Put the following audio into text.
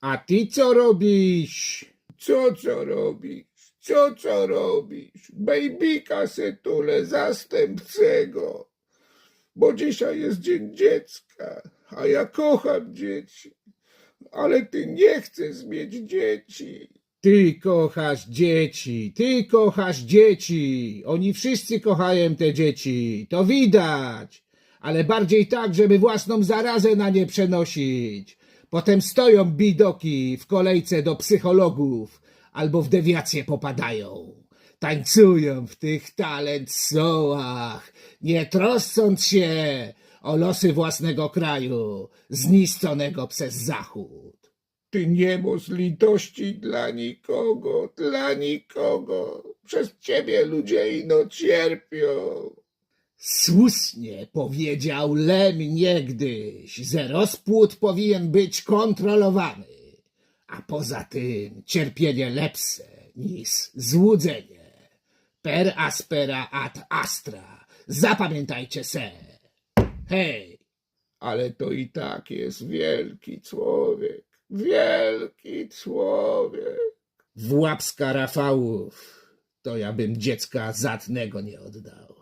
A ty co robisz? Co co robisz? Co co robisz? Bejbika se tule zastępcego. Bo dzisiaj jest dzień dziecka, a ja kocham dzieci. Ale ty nie chcesz mieć dzieci. Ty kochasz dzieci, ty kochasz dzieci. Oni wszyscy kochają te dzieci, to widać. Ale bardziej tak, żeby własną zarazę na nie przenosić. Potem stoją bidoki w kolejce do psychologów albo w dewiację popadają. Tańcują w tych talent sołach, nie troscąc się o losy własnego kraju, zniszczonego przez Zachód. Ty nie masz litości dla nikogo, dla nikogo. Przez ciebie ludzie ino cierpią. Słusznie powiedział Lem niegdyś, że rozpłód powinien być kontrolowany, a poza tym cierpienie lepsze niż złudzenie. Per aspera ad astra. Zapamiętajcie se. Hej, Ale to i tak jest wielki człowiek. Wielki człowiek. w łapska Rafałów, to ja bym dziecka zatnego nie oddał.